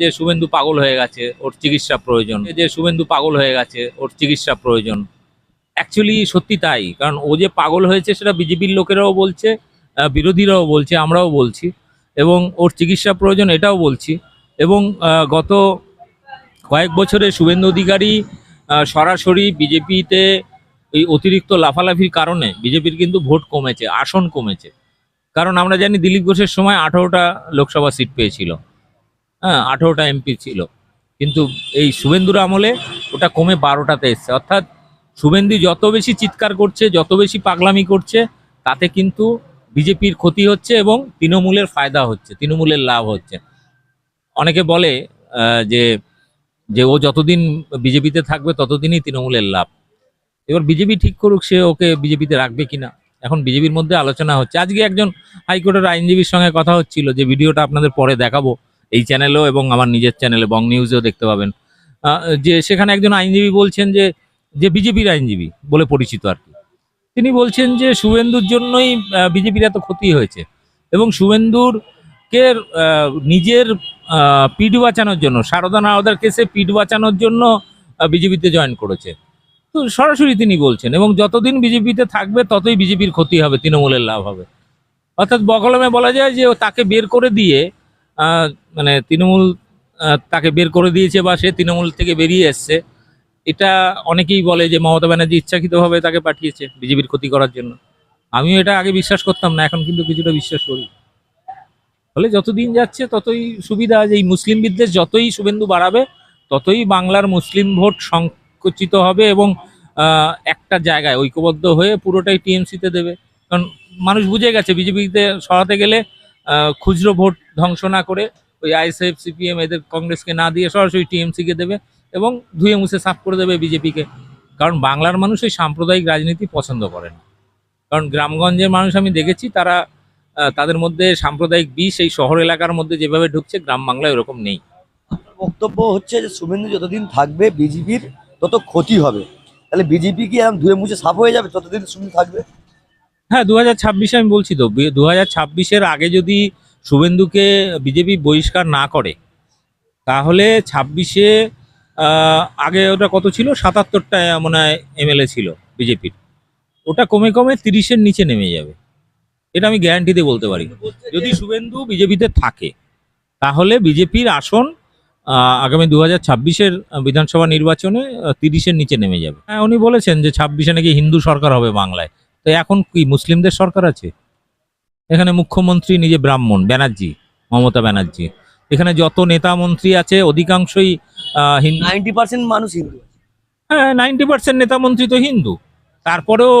যে শুভেন্দু পাগল হয়ে গেছে, ওর চিকিৎসা প্রয়োজন। যে শুভেন্দু পাগল হয়ে গেছে, ওর চিকিৎসা প্রয়োজন। অ্যাকচুয়ালি সত্যি তাই, কারণ ও যে পাগল হয়েছে সেটা বিজেপির লোকেরাও বলছে বিরোধীরাও বলছে, আমরাও বলছি। এবং ওর চিকিৎসা প্রয়োজন এটাও বলছি। এবং গত কয়েক বছরে শুভেন্দু অধিকারী সরাসরি বিজেপিতে এই অতিরিক্ত লাফালাফির কারণে বিজেপির কিন্তু ভোট কমেছে, আসন কমেছে। কারণ আমরা জানি দিলীপ ঘোষের সময় আঠারোটা লোকসভা সিট পেয়েছিল। হ্যাঁ আঠেরোটা এমপি ছিল। কিন্তু এই শুভেন্দুর আমলে ওটা কমে বারোটাতে এসছে। অর্থাৎ শুভেন্দু যত বেশি চিৎকার করছে, যত বেশি পাগলামি করছে, তাতে কিন্তু বিজেপির ক্ষতি হচ্ছে এবং তৃণমূলের ফায়দা হচ্ছে, তৃণমূলের লাভ হচ্ছে। অনেকে বলে যে যে ও যতদিন বিজেপিতে থাকবে, ততদিনই তৃণমূলের লাভ। এবার বিজেপি ঠিক করুক, সে ওকে বিজেপিতে রাখবে কিনা? এখন বিজেপির মধ্যে আলোচনা হচ্ছে। আজকে একজন হাইকোর্টের আইনজীবীর সঙ্গে কথা হচ্ছিল, যে ভিডিওটা আপনাদের পরে দেখাবো। এই চ্যানেলেও এবং আমার নিজের চ্যানেলে বং নিউজেও দেখতে পাবেন। যে সেখানে একজন আইনজীবী বলছেন যে যে বিজেপির আইনজীবী বলে পরিচিত আর কি। তিনি বলছেন যে, শুভেন্দুর জন্যই বিজেপির এত ক্ষতি হয়েছে এবং শুভেন্দুর কে নিজের পিঠ বাঁচানোর জন্য, সারদা নারদার কেসে পিঠ বাঁচানোর জন্য বিজেপিতে জয়েন করেছে। তো সরাসরি তিনি বলছেন, এবং যতদিন বিজেপিতে থাকবে, ততই বিজেপির ক্ষতি হবে, তৃণমূলের লাভ হবে। অর্থাৎ বকলমে বলা যায় যে তাকে বের করে দিয়ে মানে তৃণমূল তাকে বের করে দিয়েছে বা সে তৃণমূল থেকে বেরিয়ে এসছে। এটা অনেকেই বলে যে মমতা ব্যানার্জি ইচ্ছাকৃতভাবে তাকে পাঠিয়েছে বিজেপির ক্ষতি করার জন্য। আমিও এটা আগে বিশ্বাস করতাম না, এখন কিন্তু কিছুটা বিশ্বাস করি। ফলে যতদিন যাচ্ছে ততই সুবিধা যে এই মুসলিম বিদ্বেষ যতই শুভেন্দু বাড়াবে, ততই বাংলার মুসলিম ভোট সংকুচিত হবে এবং একটা জায়গায় ঐক্যবদ্ধ হয়ে পুরোটাই টিএমসিতে দেবে। কারণ মানুষ বুঝে গেছে, বিজেপিতে সরাতে গেলে খুচরো ভোট ধ্বংস না করে ওই আইএসএফ, সিপিএম এদের কংগ্রেসকে না দিয়ে সরাসরি টিএমসিকে দেবে এবং ধুয়ে মুছে সাফ করে দেবে বিজেপিকে। কারণ বাংলার মানুষ এই সাম্প্রদায়িক রাজনীতি পছন্দ করে না। কারণ গ্রামগঞ্জের মানুষ আমি দেখেছি, তারা তাদের মধ্যে সাম্প্রদায়িক বিষ এই শহর এলাকার মধ্যে যেভাবে ঢুকছে, গ্রাম বাংলায় ওরকম নেই। বক্তব্য হচ্ছে যে, শুভেন্দু যতদিন থাকবে, বিজেপির তত ক্ষতি হবে। তাহলে বিজেপি কি এরকম ধুয়ে মুছে সাফ হয়ে যাবে, ততদিন শুভেন্দু থাকবে? হ্যাঁ দু হাজার আমি বলছি তো দু হাজার আগে যদি শুভেন্দুকে বিজেপি বহিষ্কার না করে, তাহলে ছাব্বিশে আগে ওটা কত ছিল? সাতাত্তরটা মনে হয়, এমএলএ ছিল বিজেপির। ওটা কমে কমে তিরিশের নিচে নেমে যাবে। এটা আমি গ্যারান্টিতে বলতে পারি। যদি শুভেন্দু বিজেপিতে থাকে, তাহলে বিজেপির আসন আগামী দু হাজার ছাব্বিশের বিধানসভা নির্বাচনে তিরিশের নিচে নেমে যাবে। হ্যাঁ উনি বলেছেন যে ছাব্বিশে নাকি হিন্দু সরকার হবে বাংলায়। তো এখন কি মুসলিমদের সরকার আছে? এখানে মুখ্যমন্ত্রী নিজে ব্রাহ্মণ ব্যানার্জি মমতা ব্যানার্জি। এখানে যত নেতা মন্ত্রী আছে অধিকাংশই নাইনটি পার্সেন্ট মানুষ হিন্দু হ্যাঁ নাইনটি পার্সেন্ট নেতা মন্ত্রী তো হিন্দু। তারপরেও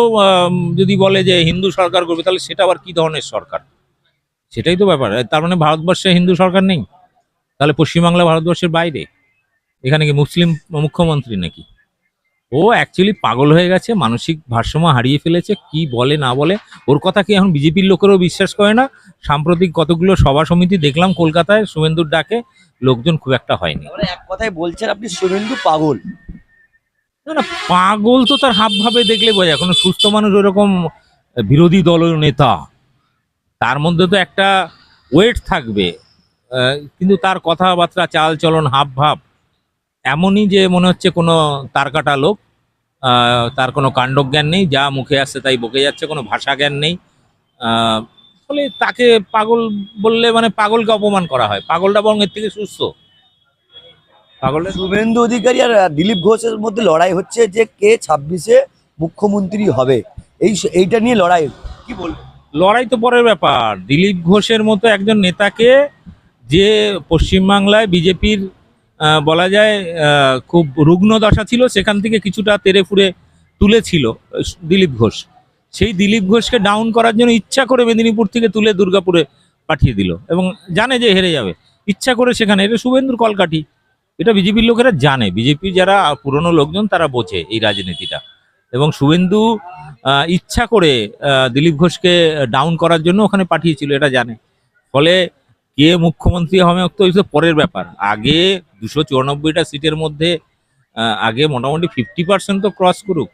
যদি বলে যে হিন্দু সরকার করবে তাহলে সেটা আবার কি ধরনের সরকার? সেটাই তো ব্যাপার। তার মানে ভারতবর্ষে হিন্দু সরকার নেই? তাহলে পশ্চিমবাংলা ভারতবর্ষের বাইরে? এখানে কি মুসলিম মুখ্যমন্ত্রী নাকি? ও অ্যাকচুয়ালি পাগল হয়ে গেছে মানসিক ভারসাম্য হারিয়ে ফেলেছে কি বলে না বলে। ওর কথা কি এখন বিজেপির লোকেরও বিশ্বাস করে না? সাম্প্রতিক কতগুলো সভা সমিতি দেখলাম কলকাতায় শুভেন্দুর ডাকে লোকজন খুব একটা হয়নি। এক কথায় বলছেন আপনি শুভেন্দু পাগল। না না পাগল তো তার হাব ভাবে দেখলে বোঝা কোনো সুস্থ মানুষ ওরকম বিরোধী দলের নেতা। তার মধ্যে তো একটা ওয়েট থাকবে। কিন্তু তার কথাবার্তা চাল চলন হাব ভাব এমনই যে মনে হচ্ছে কোনো তার কাটা লোক তার কোনো কাণ্ডজ্ঞান নেই যা মুখে আসছে তাই বকে যাচ্ছে কোনো ভাষা জ্ঞান নেই ফলে তাকে পাগল বললে মানে পাগলকে অপমান করা হয়। পাগলটা বরং এর থেকে সুস্থ। পাগলটা শুভেন্দু অধিকারী আর দিলীপ ঘোষের মধ্যে লড়াই হচ্ছে যে কে ছাব্বিশে মুখ্যমন্ত্রী হবে। এই এইটা নিয়ে লড়াই কি বল লড়াই তো পরের ব্যাপার। দিলীপ ঘোষের মতো একজন নেতাকে যে পশ্চিমবাংলায় বিজেপির বলা যায় খুব রুগ্ন দশা ছিল, সেখান থেকে কিছুটা তেরে ফুরে তুলেছিল দিলীপ ঘোষ। সেই দিলীপ ঘোষকে ডাউন করার জন্য ইচ্ছা করে মেদিনীপুর থেকে তুলে দুর্গাপুরে পাঠিয়ে দিল এবং জানে যে হেরে যাবে। ইচ্ছা করে সেখানে, এটা শুভেন্দুর কলকাঠি। এটা বিজেপির লোকেরা জানে। বিজেপির যারা পুরনো লোকজন, তারা বোঝে এই রাজনীতিটা। এবং শুভেন্দু ইচ্ছা করে দিলীপ ঘোষকে ডাউন করার জন্য ওখানে পাঠিয়েছিল, এটা জানে। ফলে কে মুখ্যমন্ত্রী হবে তো ওই পরের ব্যাপার। আগে দুশো চুরানব্বইটা সিটের মধ্যে আগে মোটামুটি ফিফটি পার্সেন্ট তো ক্রস করুক,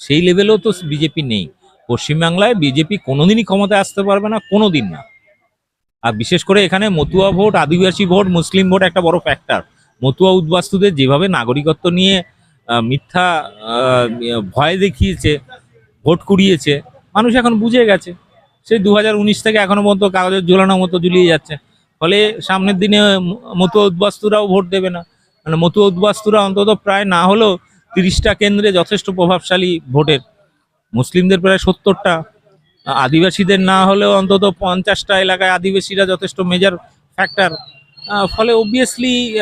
সেই লেভেলেও তো বিজেপি নেই। পশ্চিমবাংলায় বিজেপি কোনোদিনই ক্ষমতায় আসতে পারবে না, কোনোদিন না। আর বিশেষ করে এখানে Matua vote, Adivasi vote, Muslim vote একটা বড় ফ্যাক্টর মতুয়া উদ্বাস্তুদের যেভাবে নাগরিকত্ব নিয়ে মিথ্যা ভয় দেখিয়েছে, ভোট কুড়িয়েছে, মানুষ এখন বুঝে গেছে। সেই দু হাজার উনিশ থেকে এখনও পর্যন্ত কাগজের ঝোলানোর মতো ঝুলিয়ে যাচ্ছে। ফলে সামনের দিনে ম- মতুয়া উদ্বাস্তুরাও ভোট দেবে না। মানে মতুয়া উদ্বাস্তুরা অন্তত প্রায় না হলেও তিরিশটা কেন্দ্রে যথেষ্ট প্রভাবশালী ভোটের। মুসলিমদের প্রায় সত্তরটা। আদিবাসীদের না হলেও অন্তত পঞ্চাশটা এলাকায় আদিবাসীরা যথেষ্ট মেজর ফ্যাক্টর ফলে অবভিয়াসলি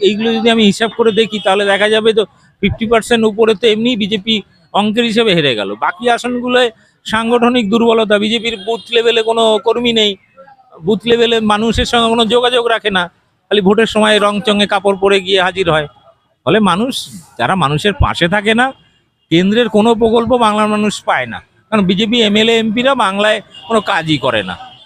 এইগুলো যদি আমি হিসাব করে দেখি, তাহলে দেখা যাবে তো ফিফটি পার্সেন্ট উপরে তো এমনি বিজেপি অঙ্কের হিসেবে হেরে গেল। বাকি আসনগুলোয় সাংগঠনিক দুর্বলতা বিজেপির বুথ লেভেলে কোনো কর্মী নেই। বুথ লেভেলে মানুষের সঙ্গে কোনো যোগাযোগ রাখে না। খালি ভোটের সময় রং চঙে কাপড় পরে গিয়ে হাজির হয়। ফলে মানুষ, যারা মানুষের পাশে থাকে না, কেন্দ্রের কোনো প্রকল্প বাংলার মানুষ পায় না। কারণ বিজেপি, এমএলএ, এমপিরা বাংলায় কোনো কাজই করে না।